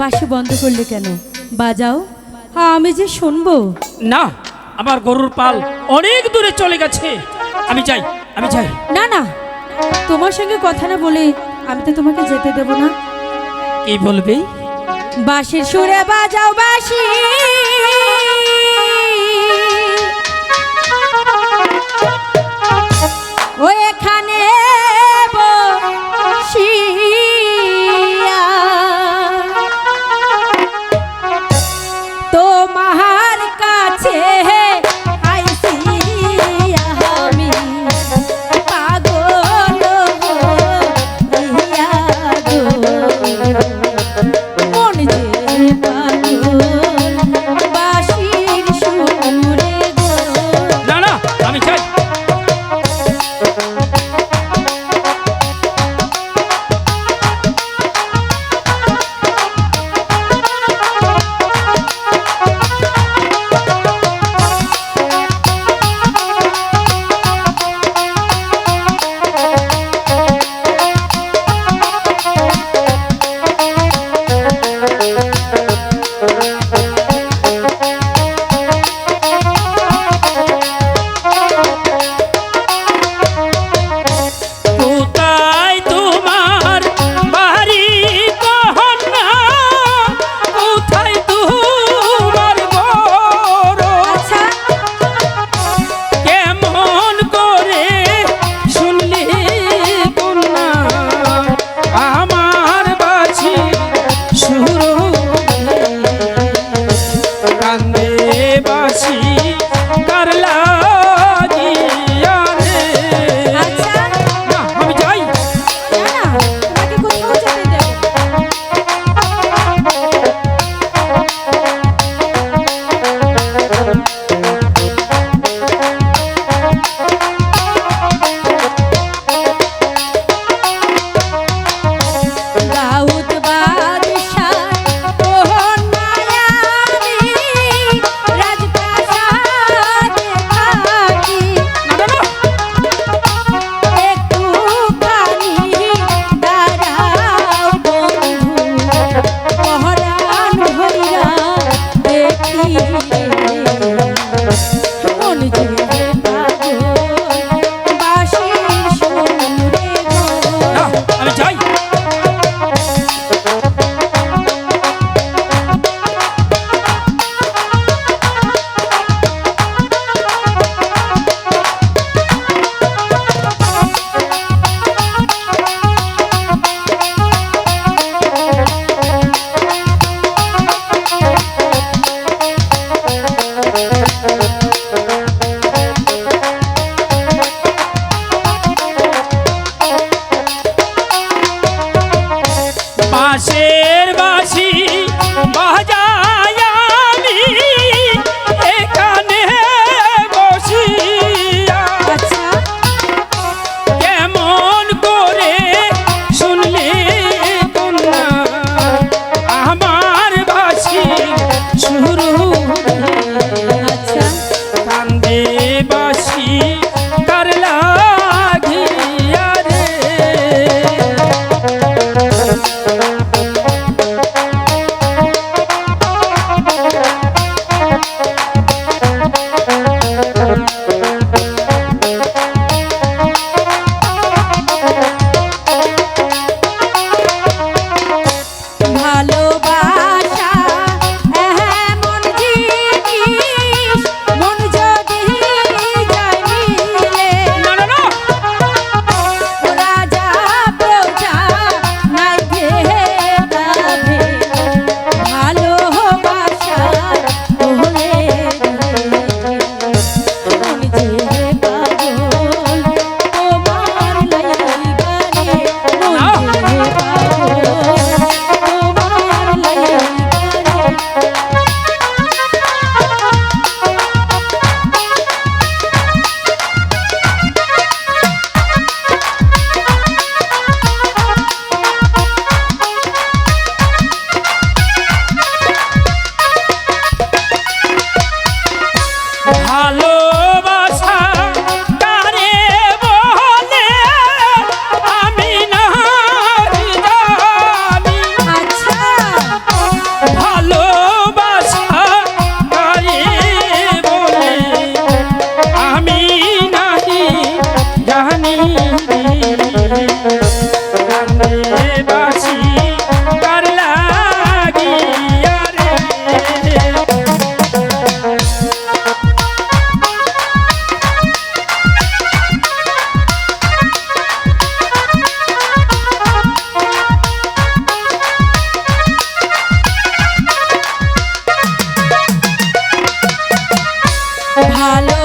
বাসি বন্ধ করলে কেন? বাজাও। আমি যে শুনব। না আমার গরুর পাল অনেক দূরে চলে গেছে। আমি যাই আমি যাই। না না তোমার সঙ্গে কথা না বলে আমি তো তোমাকে যেতে দেব না। কি বলবি? বাঁশির সুরে বাজাও বাঁশি। a